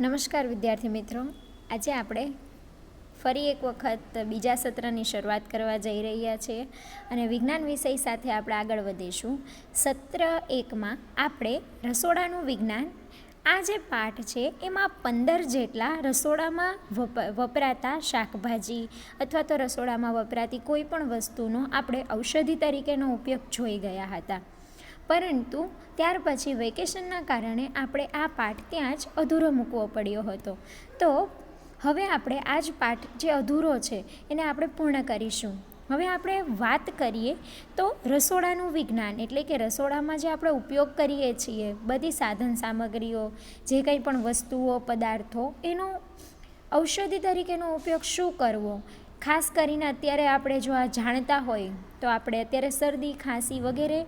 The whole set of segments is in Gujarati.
નમસ્કાર વિદ્યાર્થી મિત્રો. આજે આપણે ફરી એક વખત બીજા સત્રની શરૂઆત કરવા જઈ રહ્યા છીએ અને વિજ્ઞાન વિષય સાથે આપણે આગળ વધીશું. સત્ર એકમાં આપણે રસોડાનું વિજ્ઞાન. આ જે પાઠ છે એમાં પંદર જેટલા રસોડામાં વપ, વપરાતા શાકભાજી અથવા તો રસોડામાં વપરાતી કોઈ પણ વસ્તુનો આપણે ઔષધિ તરીકેનો ઉપયોગ જોઈ ગયા હતા. પરંતુ ત્યાર પછી વેકેશનના કારણે આપણે આ પાઠ ત્યાં જ અધૂરો મૂકવો પડ્યો હતો. તો હવે આપણે આ જ પાઠ જે અધૂરો છે એને આપણે પૂર્ણ કરીશું. હવે આપણે વાત કરીએ તો રસોડાનું વિજ્ઞાન એટલે કે રસોડામાં જે આપણે ઉપયોગ કરીએ છીએ, બધી સાધન સામગ્રીઓ, જે કંઈ પણ વસ્તુઓ, પદાર્થો, એનો ઔષધિ તરીકેનો ઉપયોગ શું કરવો? ખાસ કરીને અત્યારે આપણે જો આ જાણતા હોય, તો આપણે અત્યારે શરદી, ખાંસી વગેરે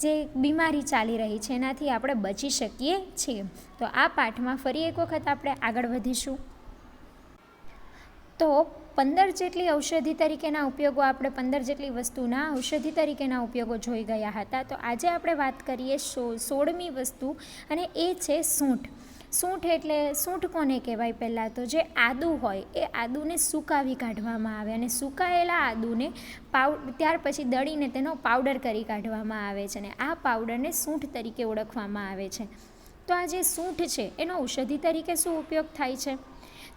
જે બીમારી ચાલી રહી છે, એનાથી આપણે બચી શકીએ છીએ. તો આ પાઠમાં ફરી એક વખત આપણે આગળ વધીશું. તો પંદર જેટલી ઔષધિ તરીકેના ઉપયોગો આપણે પંદર જેટલી વસ્તુના ઔષધિ તરીકેના ઉપયોગો જોઈ ગયા હતા. તો આજે આપણે વાત કરીએ સો, સોળમી વસ્તુ અને એ છે સૂંઠ. સૂંઠ એટલે સૂંઠ કોને કહેવાય પહેલાં તો? જે આદું હોય, એ આદુને સુકાવી કાઢવામાં આવે અને સુકાયેલા આદુને પાઉ ત્યાર પછી દળીને તેનો પાવડર કરી કાઢવામાં આવે છે અને આ પાવડરને સૂંઠ તરીકે ઓળખવામાં આવે છે. તો આ જે સૂંઠ છે, એનો ઔષધિ તરીકે શું ઉપયોગ થાય છે?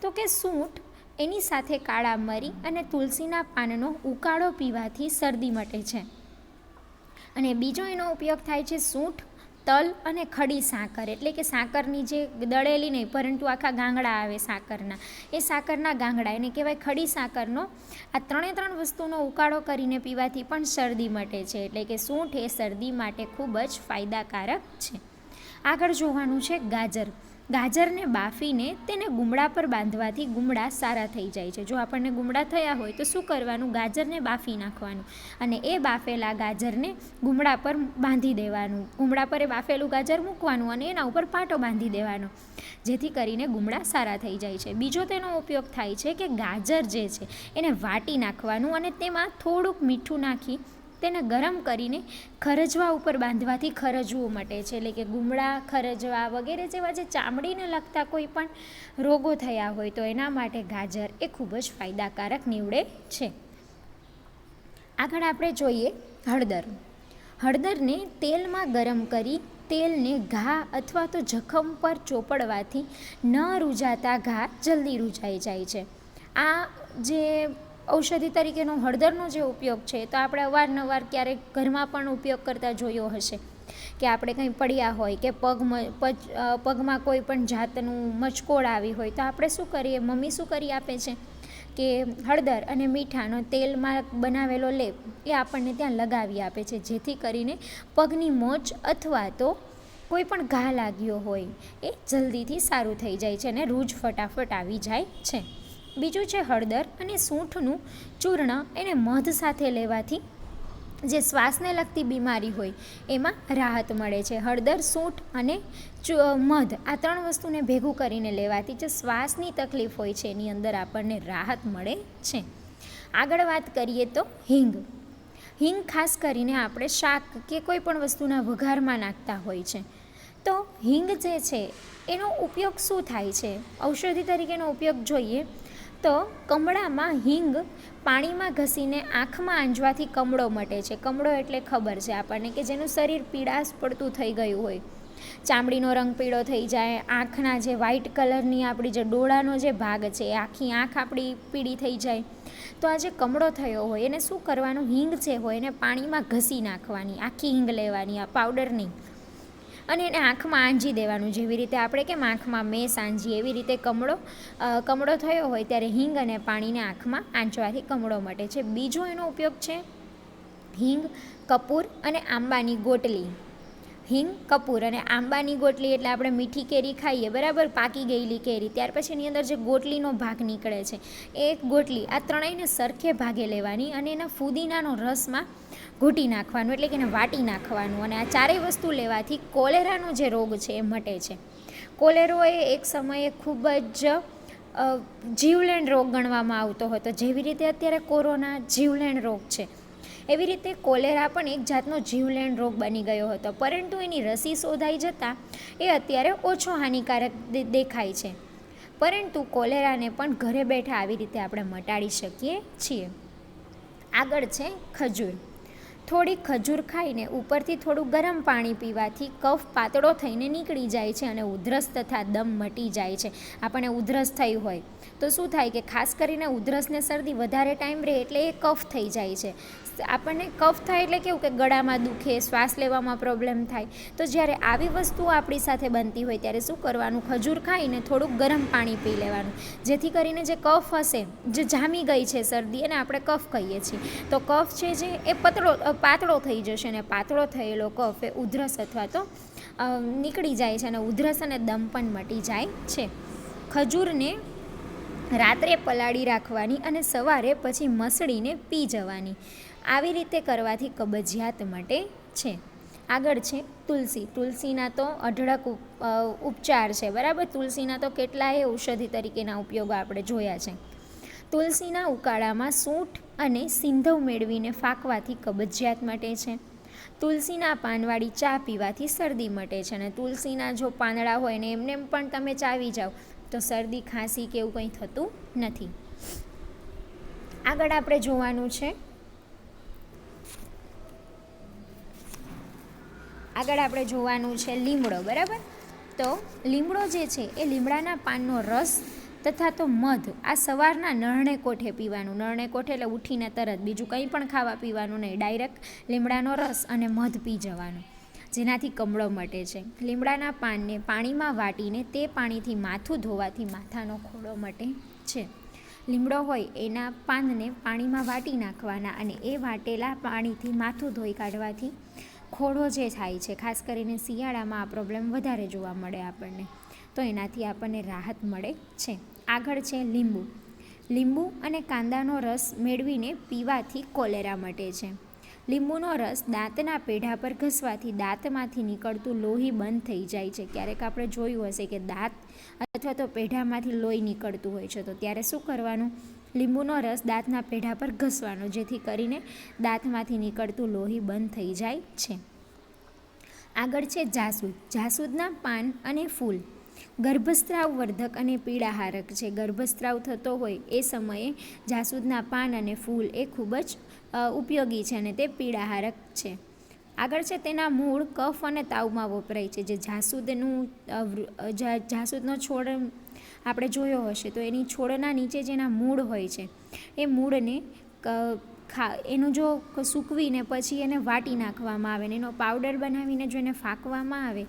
તો કે સૂંઠ એની સાથે કાળા મરી અને તુલસીના પાનનો ઉકાળો પીવાથી શરદી મટે છે. અને બીજો એનો ઉપયોગ થાય છે સૂંઠ તલ અને ખડી સાકર. એટલે કે સાકરની જે દળેલી નહીં, પરંતુ આખા ગાંગડા આવે સાકરના. એ સાકરના ગાંગડા. એને કહેવાય ખડી સાકરનો. આ ત્રણે ત્રણ વસ્તુનો ઉકાળો કરીને પીવાથી પણ શરદી મટે છે. એટલે કે સૂંઠ એ શરદી માટે ખૂબ જ ફાયદાકારક છે. આગળ જોવાનું છે ગાજર. ગાજરને બાફીને તેને ગુમડા પર બાંધવાથી ગુમડા સારા થઈ જાય છે. જો આપણને ગુમડા થયા હોય તો શું કરવાનું? ગાજરને બાફી નાખવાનું અને એ બાફેલા ગાજરને ગુમડા પર બાંધી દેવાનું. ગુમડા પર એ બાફેલું ગાજર મૂકવાનું અને એના ઉપર પાટો બાંધી દેવાનો, જેથી કરીને ગુમડા સારા થઈ જાય છે. બીજો તેનો ઉપયોગ થાય છે કે ગાજર જે છે એને વાટી નાખવાનું અને તેમાં થોડુંક મીઠું નાખી તેને ગરમ કરીને ખરજવા ઉપર બાંધવાથી ખરજવું મટે છે. એટલે કે ગુમડા, ખરજવા વગેરે જેવા જે ચામડીને લગતા કોઈ પણ રોગો થયા હોય તો એના માટે ગાજર એ ખૂબ જ ફાયદાકારક નીવડે છે. આગળ આપણે જોઈએ હળદર. હળદરને તેલમાં ગરમ કરી તેલને ઘા અથવા તો જખમ પર ચોપડવાથી ન રૂજાતા ઘા જલ્દી રૂજાઈ જાય છે. આ જે ઔષધિ તરીકેનો હળદરનો જે ઉપયોગ છે, તો આપણે અવારનવાર ક્યારેક ઘરમાં પણ ઉપયોગ કરતા જોયો હશે. કે આપણે કંઈ પડ્યા હોય કે પગ પગમાં કોઈ પણ જાતનું મચકોડ આવી હોય, તો આપણે શું કરીએ? મમ્મી શું કરી આપે છે? કે હળદર અને મીઠાનો તેલમાં બનાવેલો લેપ એ આપણને ત્યાં લગાવી આપે છે, જેથી કરીને પગની મોચ અથવા તો કોઈ પણ ઘા લાગ્યો હોય એ જલ્દીથી સારું થઈ જાય છે અને રૂજ ફટાફટ આવી જાય છે. બીજું છે હળદર અને સૂંઠનું ચૂર્ણ એને મધ સાથે લેવાથી જે શ્વાસને લગતી બીમારી હોય એમાં રાહત મળે છે. હળદર, સૂંઠ અને મધ આ ત્રણ વસ્તુને ભેગું કરીને લેવાથી જે શ્વાસની તકલીફ હોય છે એની અંદર આપણને રાહત મળે છે. આગળ વાત કરીએ તો હિંગ. હિંગ ખાસ કરીને આપણે શાક કે કોઈ પણ વસ્તુના વઘારમાં નાખતા હોય છે. તો હિંગ જે છે એનો ઉપયોગ શું થાય છે? ઔષધિ તરીકેનો ઉપયોગ જોઈએ તો કમળામાં હિંગ પાણીમાં ઘસીને આંખમાં આંજવાથી કમળો મટે છે. કમળો એટલે ખબર છે આપણને કે જેનું શરીર પીળાશ પડતું થઈ ગયું હોય. ચામડીનો રંગ પીળો થઈ જાય, આંખના જે વ્હાઈટ કલરની આપણી જે ડોળાનો જે ભાગ છે એ આખી આંખ આપણી પીળી થઈ જાય. તો આ જે કમળો થયો હોય, એને શું કરવાનું? હિંગ જે હોય, એને પાણીમાં ઘસી નાખવાની, આખી હિંગ લેવાની, આ પાવડર નહીં અને એને આંખમાં આંજી દેવાનું. જેવી રીતે આપણે કેમ આંખમાં મેં આંજી, એવી રીતે કમળો કમળો થયો હોય ત્યારે હિંગ અને પાણીને આંખમાં આંચવાથી કમળો મટે છે. બીજો એનો ઉપયોગ છે હિંગ, કપૂર અને આંબાની ગોટલી. હિંગ, કપૂર અને આંબાની ગોટલી એટલે આપણે મીઠી કેરી ખાઈએ, બરાબર? પાકી ગયેલી કેરી. ત્યાર પછી એની અંદર જે ગોટલીનો ભાગ નીકળે છે, એ એક ગોટલી આ ત્રણેયને સરખે ભાગે લેવાની અને એના ફુદીનાનો રસમાં ઘૂંટી નાખવાનું, એટલે કે એને વાટી નાખવાનું. અને આ ચારેય વસ્તુ લેવાથી કોલેરાનો જે રોગ છે, એ મટે છે. કોલેરો એ એક સમયે ખૂબ જ જીવલેણ રોગ ગણવામાં આવતો હતો. જેવી રીતે અત્યારે કોરોના જીવલેણ રોગ છે. એવી રીતે કોલેરા પણ એક જાતનો જીવલેણ રોગ બની ગયો હતો. પરંતુ એની રસી શોધાઈ જતાં એ અત્યારે ઓછો હાનિકારક દેખાય છે. પરંતુ કોલેરાને પણ ઘરે બેઠા આવી રીતે આપણે મટાડી શકીએ છીએ. આગળ છે ખજૂર. થોડી ખજૂર ખાઈને ઉપરથી થોડું ગરમ પાણી પીવાથી કફ પાતળો થઈને નીકળી જાય છે અને ઉધરસ તથા દમ મટી જાય છે. આપણને ઉધરસ થઈ હોય તો શું થાય કે ખાસ કરીને ઉધરસને શરદી વધારે ટાઈમ રહે એટલે એ કફ થઈ જાય છે. આપણને કફ થાય એટલે કેવું કે ગળામાં દુખે, શ્વાસ લેવામાં પ્રોબ્લેમ થાય. તો જ્યારે આવી વસ્તુઓ આપણી સાથે બનતી હોય ત્યારે શું કરવાનું? ખજૂર ખાઈને થોડુંક ગરમ પાણી પી લેવાનું. જેથી કરીને જે કફ હશે, જે જામી ગઈ છે શરદી અને આપણે કફ કહીએ છીએ. તો કફ છે જે એ પતળો પાતળો થઈ જશે અને પાતળો થયેલો કફ એ ઉધરસ અથવા તો નીકળી જાય છે અને ઉધરસ અને દમ પણ મટી જાય છે. ખજૂરને રાત્રે પલાળી રાખવાની અને સવારે પછી મસળીને પી જવાની. આવી રીતે કરવાથી કબજિયાત મટે છે. આગળ છે તુલસી. તુલસીના તો અઢળક ઉપ- ઉપચાર છે. બરાબર? તુલસીના તો કેટલાય ઔષધિ તરીકેના ઉપયોગો આપણે જોયા છે. તુલસીના ઉકાળામાં સૂંઠ અને સિંધવ મેળવીને ફાંકવાથી કબજિયાત મટે છે. તુલસીના પાનવાળી ચા પીવાથી શરદી મટે છે અને તુલસીના જો પાંદડા હોય ને એમને પણ તમે ચાવી જાઓ, તો શરદી, ખાંસી કે એવું કંઈ થતું નથી. આગળ આપણે જોવાનું છે. આગળ આપણે જોવાનું છે લીમડો, બરાબર? તો લીમડો જે છે એ લીમડાના પાનનો રસ તથા તો મધ. આ સવારના નરણે કોઠે પીવાનું? નરણે કોઠે એટલે ઉઠીને તરત. બીજું કંઈ પણ ખાવા પીવાનું નહીં. ડાયરેક્ટ લીમડાનો રસ અને મધ પી જવાનું. જેનાથી કમળો મટે છે. લીમડાના પાનને પાણીમાં વાટીને તે પાણીથી માથું ધોવાથી માથાનો ખોડો મટે છે. લીમડો હોય એના પાનને પાણીમાં વાટી નાખવાના અને એ વાટેલા પાણીથી માથું ધોઈ કાઢવાથી ખોડો જે થાય છે, ખાસ કરીને શિયાળામાં આ પ્રોબ્લેમ વધારે જોવા મળે આપણને. તો એનાથી આપણને રાહત મળે છે. આગળ છે લીંબુ. લીંબુ અને કાંદાનો રસ મેળવીને પીવાથી કોલેરા મટે છે. લીંબુનો રસ દાંતના પેઢા પર ઘસવાથી દાંતમાંથી નીકળતું લોહી બંધ થઈ જાય છે. ક્યારેક આપણે જોયું હશે કે દાંત અથવા તો પેઢામાંથી લોહી નીકળતું હોય છે. તો ત્યારે શું કરવાનું? લીંબુનો રસ દાંતના પેઢા પર ઘસવાનો, જેથી કરીને દાંતમાંથી નીકળતું લોહી બંધ થઈ જાય છે. આગળ છે જાસૂદ. જાસૂદના પાન અને ફૂલ. ગર્ભસ્રાવ વર્ધક અને પીડાહારક છે ગર્ભસ્ત્રાવ થતો હોય એ સમયે જાસૂદના પાન અને ફૂલ એ ખૂબ જ ઉપયોગી છે અને તે પીડાહારક છે. આગળ છે તેના મૂળ કફ અને તાવમાં વપરાય છે. જે જાસૂદનું જાસૂદનો છોડ આપણે જોયો હશે તો એની છોડના નીચે જેના મૂળ હોય છે, એ મૂળને ખા, એનું જો સૂકવીને પછી એને વાટી નાખવામાં આવે ને એનો પાવડર બનાવીને જો એને ફાંકવામાં આવે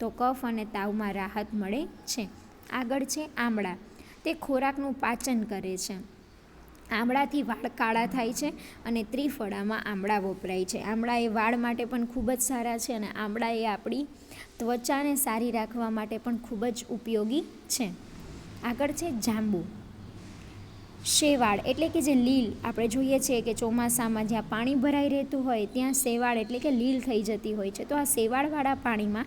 તો કફ અને તાવમાં રાહત મળે છે. આગળ છે આમળા. તે ખોરાકનું પાચન કરે છે. આમળાથી વાળ કાળા થાય છે અને ત્રિફળામાં આમળા વપરાય છે. આમળા એ વાળ માટે પણ ખૂબ જ સારા છે અને આમળા એ આપણી ત્વચાને સારી રાખવા માટે પણ ખૂબ જ ઉપયોગી છે. આગળ છે જાંબુ. શેવાળ એટલે કે જે લીલ, આપણે જોઈએ છીએ કે ચોમાસામાં જ્યાં પાણી ભરાઈ રહેતું હોય ત્યાં શેવાળ એટલે કે લીલ થઈ જતી હોય છે. તો આ શેવાળવાળા પાણીમાં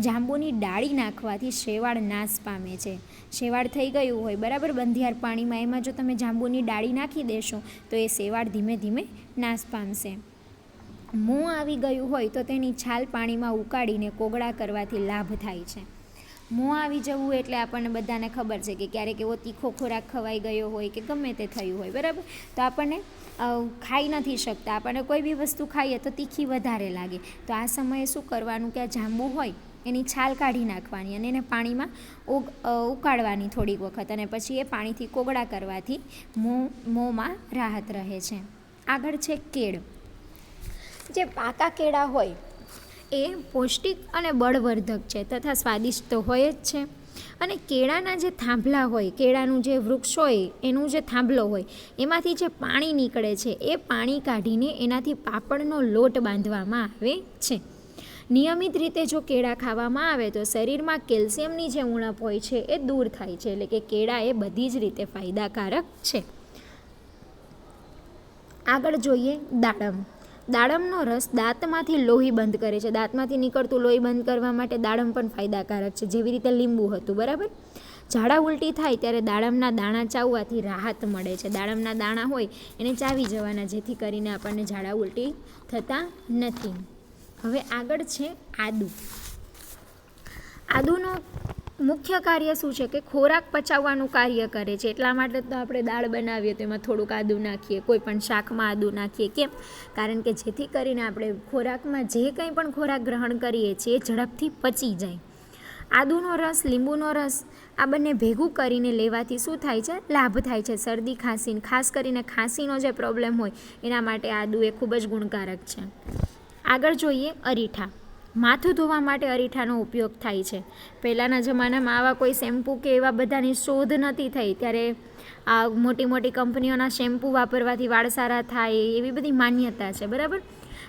જાંબુની ડાળી નાખવાથી શેવાળ નાશ પામે છે. શેવાળ થઈ ગયું હોય, બરાબર? બંધિયાર પાણીમાં એમાં જો તમે જાંબુની ડાળી નાખી દેશો, તો એ શેવાળ ધીમે ધીમે નાશ પામશે. મોં આવી ગયું હોય, તો તેની છાલ પાણીમાં ઉકાળીને કોગળા કરવાથી લાભ થાય છે. મોં આવી જવું એટલે આપણને બધાને ખબર છે કે ક્યારેક એવો તીખો ખોરાક ખવાઈ ગયો હોય કે ગમે તે થયું હોય, બરાબર? તો આપણને ખાઈ નથી શકતા. આપણને કોઈ બી વસ્તુ ખાઈએ તો તીખી વધારે લાગે. તો આ સમયે શું કરવાનું કે આ જાંબુ હોય એની છાલ કાઢી નાખવાની અને એને પાણીમાં ઉકાળવાની થોડીક વખત અને પછી એ પાણીથી કોગળા કરવાથી મોં, મોંમાં રાહત રહે છે. આગળ છે કેળ. જે પાકા કેળા હોય એ પૌષ્ટિક અને બળવર્ધક છે તથા સ્વાદિષ્ટ તો હોય જ છે. અને કેળાના જે થાંભલા હોય, કેળાનું જે વૃક્ષ હોય, એનું જે થાંભલો હોય, એમાંથી જે પાણી નીકળે છે, એ પાણી કાઢીને એનાથી પાપડનો લોટ બાંધવામાં આવે છે. નિયમિત રીતે જો કેળા ખાવામાં આવે તો શરીરમાં કેલ્શિયમની જે ઉણપ હોય છે એ દૂર થાય છે, એટલે કે કેળા એ બધી જ રીતે ફાયદાકારક છે. આગળ જોઈએ દાડમ. દાડમનો રસ દાંતમાંથી લોહી બંધ કરે છે. દાંતમાંથી નીકળતું લોહી બંધ કરવા માટે દાડમ પણ ફાયદાકારક છે. જેવી રીતે લીંબુ હતું, બરાબર? ઝાડા ઉલટી થાય ત્યારે દાડમના દાણા ચાવવાથી રાહત મળે છે. દાડમના દાણા હોય એને ચાવી જવાના, જેથી કરીને આપણને ઝાડા ઉલટી થતા નથી. હવે આગળ છે આદુ. આદુનો મુખ્ય કાર્ય શું છે કે ખોરાક પચાવવાનું કાર્ય કરે છે? એટલા માટે તો આપણે દાળ બનાવીએ તો એમાં થોડુંક આદું નાખીએ, કોઈ પણ શાકમાં આદું નાખીએ, કેમ? કારણ કે જેથી કરીને આપણે ખોરાકમાં જે કંઈ પણ ખોરાક ગ્રહણ કરીએ છીએ ઝડપથી પચી જાય. આદુનો રસ, લીંબુનો રસ, આ બંને ભેગું કરીને લેવાથી શું થાય છે? લાભ થાય છે. શરદી ખાંસી ખાસ કરીને ખાંસીનો જે પ્રોબ્લેમ હોય એના માટે આદુ એ ખૂબ જ ગુણકારક છે. આગળ જોઈએ અરીઠા. માથું ધોવા માટે અરીઠાનો ઉપયોગ થાય છે. પહેલાંના જમાનામાં આવા કોઈ શેમ્પૂ કે એવા બધાની શોધ નથી થઈ. ત્યારે આ મોટી મોટી કંપનીઓના શેમ્પૂ વાપરવાથી વાળ સારા થાય એવી બધી માન્યતા છે, બરાબર?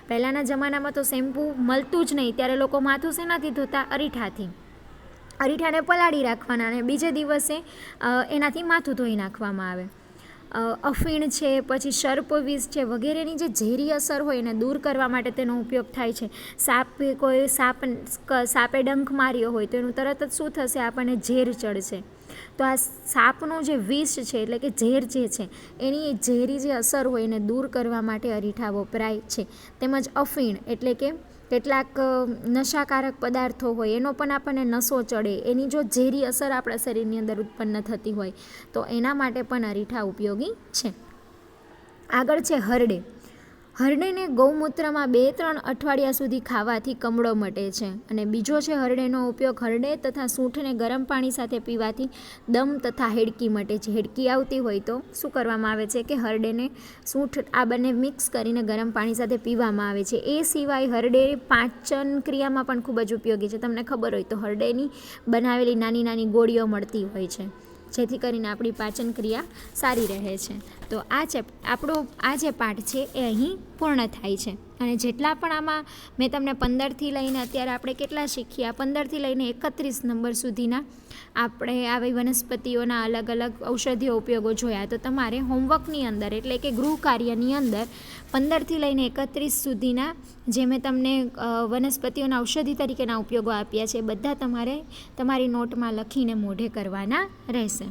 પહેલાંના જમાનામાં તો શેમ્પૂ મળતું જ નહીં. ત્યારે લોકો માથું શેનાથી ધોતા? અરીઠાથી. અરીઠાને પલાળી રાખવાના અને બીજે દિવસે એનાથી માથું ધોઈ નાખવામાં આવે. અફીણ છે, પછી સર્પવિષ છે, વગેરેની જે ઝેરી અસર હોય એને દૂર કરવા માટે તેનો ઉપયોગ થાય છે. સાપ, કોઈ સાપ સાપે ડંખ માર્યો હોય તો એનું તરત જ શું થશે? આપણને ઝેર ચડશે. તો આ સાપનું જે વિષ છે, એટલે કે ઝેર જે છે, એની ઝેરી જે અસર હોય એને દૂર કરવા માટે અરીઠા વપરાય છે. તેમજ અફીણ, એટલે કે કેટલાક નશાકારક પદાર્થો હોય, એનો પણ આપણને નસો ચડે. એની જો ઝેરી અસર આપણા શરીરની અંદર ઉત્પન્ન થતી હોય, તો એના માટે પણ અરીઠા ઉપયોગી છે. આગળ છે હરડે. હરડેને ગૌમૂત્રમાં બે ત્રણ અઠવાડિયા સુધી ખાવાથી કમળો મટે છે અને બીજો છે હરડેનો ઉપયોગ હરડે તથા સૂંઠને ગરમ પાણી સાથે પીવાથી દમ તથા હેડકી મટે છે. હેડકી આવતી હોય તો શું કરવામાં આવે છે કે હરડેને સૂંઠ આ બંને મિક્સ કરીને ગરમ પાણી સાથે પીવામાં આવે છે. એ સિવાય હરડે પાચન ક્રિયામાં પણ ખૂબ જ ઉપયોગી છે. તમને ખબર હોય તો હરડેની બનાવેલી નાની નાની ગોળીઓ મળતી હોય છે. જેથી કરીને આપણી પાચન ક્રિયા સારી રહે છે. તો આ ચેપ આપણો આ જે પાઠ છે એ અહીં પૂર્ણ થાય છે. અને જેટલા પણ આમાં મેં તમને પંદરથી લઈને અત્યારે આપણે કેટલા શીખ્યા? પંદરથી લઈને એકત્રીસ નંબર સુધીના આપણે આવી વનસ્પતિઓના અલગ અલગ ઔષધીય ઉપયોગો જોયા. તો તમારે હોમવર્કની અંદર એટલે કે ગૃહ કાર્યની અંદર પંદરથી લઈને એકત્રીસ સુધીના જે મેં તમને વનસ્પતિઓના ઔષધિ તરીકેના ઉપયોગો આપ્યા છે, બધા તમારે તમારી નોટમાં લખીને મોઢે કરવાના રહેશે.